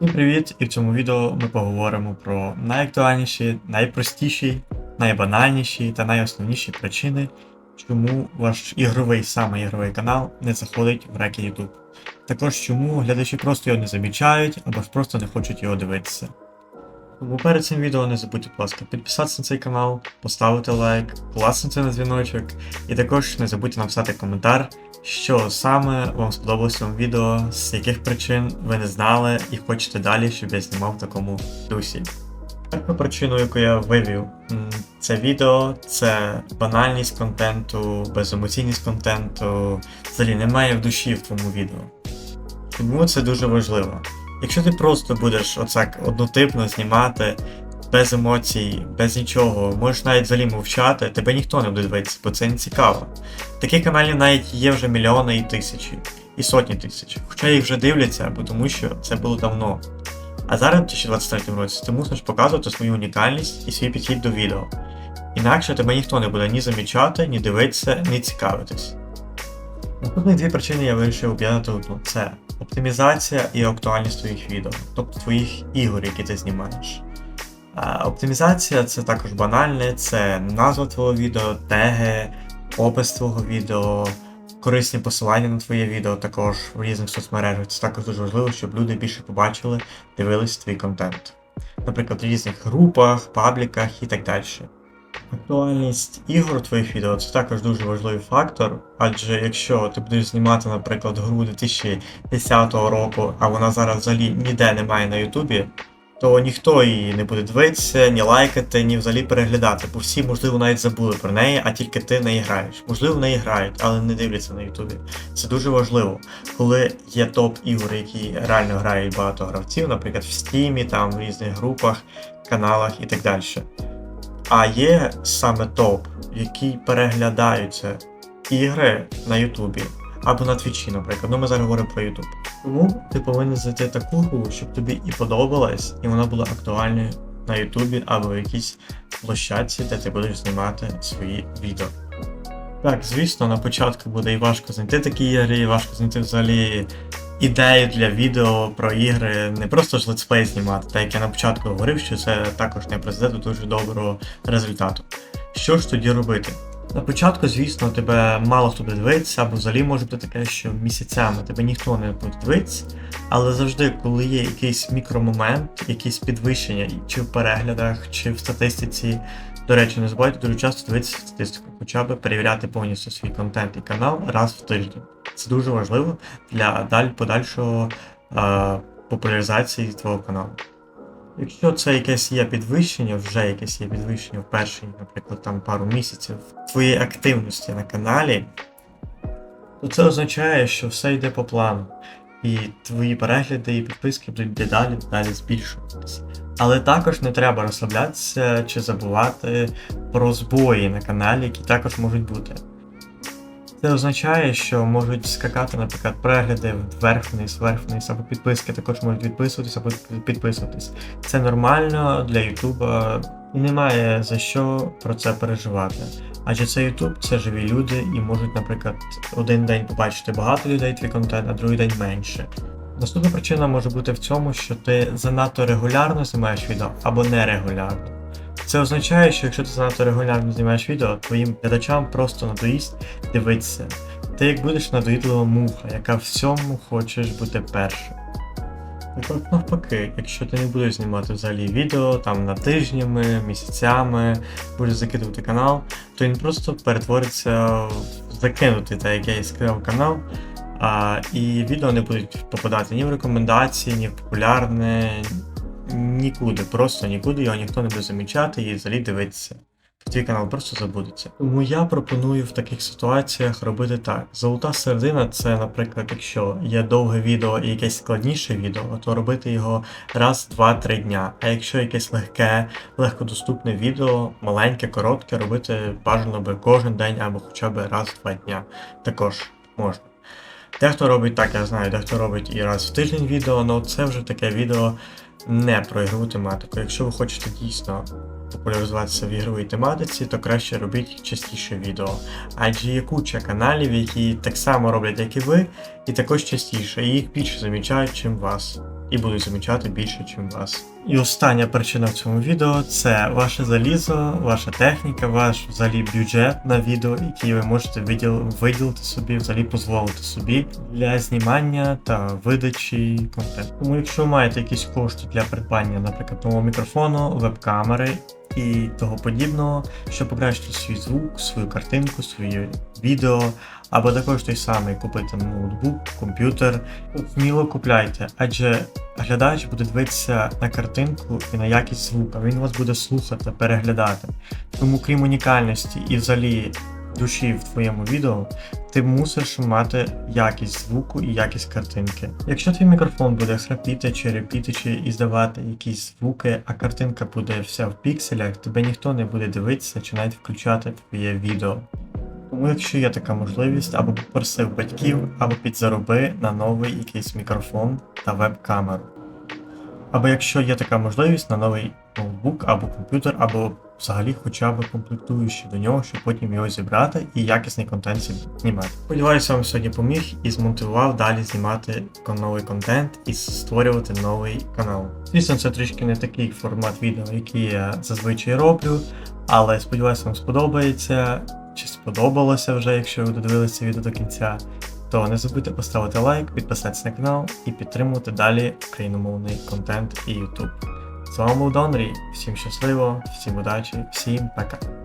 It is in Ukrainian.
Всім привіт! І в цьому відео ми поговоримо про найактуальніші, найпростіші, найбанальніші та найосновніші причини, чому ваш ігровий саме ігровий канал не заходить в реки YouTube. Також чому глядачі просто його не замічають або ж просто не хочуть його дивитися. Тому перед цим відео не забудьте, будь ласка, підписатися на цей канал, поставити лайк, класнути на дзвіночок, і також не забудьте написати коментар, що саме вам сподобалось в цьому відео, з яких причин ви не знали і хочете далі, щоб я знімав в такому дусі. Перша причину, яку я вивів, це відео, це банальність контенту, беземоційність контенту, взагалі немає в душі в твоєму відео. Тому це дуже важливо. Якщо ти просто будеш оцак однотипно знімати, без емоцій, без нічого, можеш навіть взагалі мовчати, тебе ніхто не буде дивитися, бо це не цікаво. Таких каналів навіть є вже мільйони і тисячі, і сотні тисяч. Хоча їх вже дивляться, бо тому що це було давно. А зараз, в 2023 році, ти мусиш показувати свою унікальність і свій підхід до відео. Інакше тебе ніхто не буде ні замічати, ні дивитися, ні цікавитись. Наступні дві причини я вирішив об'єднати одну: це оптимізація і актуальність твоїх відео, тобто твоїх ігор, які ти знімаєш. Оптимізація це також банальне, це назва твого відео, теги, опис твого відео, корисні посилання на твоє відео також в різних соцмережах. Це також дуже важливо, щоб люди більше побачили, дивились твій контент. Наприклад, в різних групах, пабліках і так далі. Актуальність ігор твоїх відео це також дуже важливий фактор, адже якщо ти будеш знімати, наприклад, гру 2010 року, а вона зараз взагалі ніде немає на Ютубі, то ніхто її не буде дивитися, ні лайкати, ні взагалі переглядати, бо всі, можливо, навіть забули про неї, а тільки ти в неї граєш. Можливо, в неї грають, але не дивляться на Ютубі. Це дуже важливо, коли є топ ігор, які реально грають багато гравців, наприклад, в Стімі, там в різних групах, каналах і так далі. А є саме топ, які переглядаються ігри на Ютубі або на Твічі, наприклад. Ну ми зараз говоримо про Ютуб. Тому ти повинен знайти таку гру, щоб тобі і подобалась, і вона була актуальною на Ютубі або в якійсь площадці, де ти будеш знімати свої відео. Так, звісно, на початку буде і важко знайти такі ігри, і важко знайти взагалі ідею для відео про ігри, не просто ж летсплей знімати, так як я на початку говорив, що це також не призведе до дуже доброго результату. Що ж тоді робити? На початку, звісно, тебе мало хто буде дивитися, або взагалі може бути таке, що місяцями тебе ніхто не буде дивитися, але завжди, коли є якийсь мікромомент, якісь підвищення, чи в переглядах, чи в статистиці, до речі, не забувайте дуже часто дивитися статистику, хоча б перевіряти повністю свій контент і канал раз в тиждень. Це дуже важливо для даль подальшого е, популяризації твого каналу. Якщо це якесь є підвищення, вже якесь є підвищення в перші, наприклад, там пару місяців твоєї активності на каналі, то це означає, що все йде по плану. І твої перегляди і підписки будуть дедалі далі збільшуватися. Але також не треба розслаблятися чи забувати про збої на каналі, які також можуть бути. Це означає, що можуть скакати, наприклад, перегляди вверх-вниз, вверх-вниз, або підписки також можуть відписуватись або підписуватись. Це нормально для Ютуба і немає за що про це переживати. Адже це Ютуб, це живі люди, і можуть, наприклад, один день побачити багато людей твій контент, а другий день менше. Наступна причина може бути в цьому, що ти занадто регулярно знімаєш відео або нерегулярно. Це означає, що якщо ти занадто регулярно знімаєш відео, твоїм глядачам просто надоїсть дивитися. Ти як будеш надоїдлива муха, яка всьому хочеш бути першою. Так навпаки, якщо ти не будеш знімати взагалі відео там на тижнями, місяцями, будеш закидувати канал, то він просто перетвориться в закинутий, так як я і сказав, канал. А, І відео не будуть попадати ні в рекомендації, ні в популярне, нікуди, просто нікуди його ніхто не буде замічати і взагалі дивитися. Твій канал просто забудеться. Тому я пропоную в таких ситуаціях робити так. Золота середина це, наприклад, якщо є довге відео і якесь складніше відео, то робити його раз, два-три дня. А якщо якесь легке, легкодоступне відео, маленьке, коротке, робити бажано би кожен день або хоча б раз в два дня. Також можна. Дехто робить так, я знаю, дехто робить і раз в тиждень відео, але це вже таке відео не про ігрову тематику. Якщо ви хочете дійсно популяризуватися в ігровій тематиці, то краще робіть частіше відео. Адже є куча каналів, які так само роблять, як і ви, і також частіше, і їх більше замічають, чим вас. І будуть замічати більше, ніж вас. І остання причина в цьому відео це ваше залізо, ваша техніка, ваш взагалі бюджет на відео, який ви можете виділ, виділити собі, взагалі дозволити собі для знімання та видачі контенту. Тому якщо ви маєте якісь кошти для придбання, наприклад, нового мікрофону, веб-камери і того подібного, щоб покращити свій звук, свою картинку, своє відео, або також той самий купити ноутбук, комп'ютер, сміло купляйте, адже глядач буде дивитися на картинку і на якість звука. Він вас буде слухати, переглядати. Тому, крім унікальності і взагалі душі в твоєму відео, ти мусиш мати якість звуку і якість картинки. Якщо твій мікрофон буде храпіти чи репіти, чи і здавати якісь звуки, а картинка буде вся в пікселях, тебе ніхто не буде дивитися чи навіть включати твоє відео. Тому якщо є така можливість, або попросив батьків, або підзароби на новий якийсь мікрофон та веб-камеру. Або якщо є така можливість на новий ноутбук або комп'ютер, або взагалі хоча б комплектуючи до нього, щоб потім його зібрати і якісний контент знімати. Сподіваюся, вам сьогодні поміг і змотивував далі знімати новий контент і створювати новий канал. Звісно, це трішки не такий формат відео, який я зазвичай роблю, але сподіваюся, вам сподобається. Чи сподобалося вже, якщо ви додивилися це відео до кінця, то не забудьте поставити лайк, підписатися на канал і підтримувати далі україномовний контент і YouTube. З вами був Донрій, всім щасливо, всім удачі, всім пока.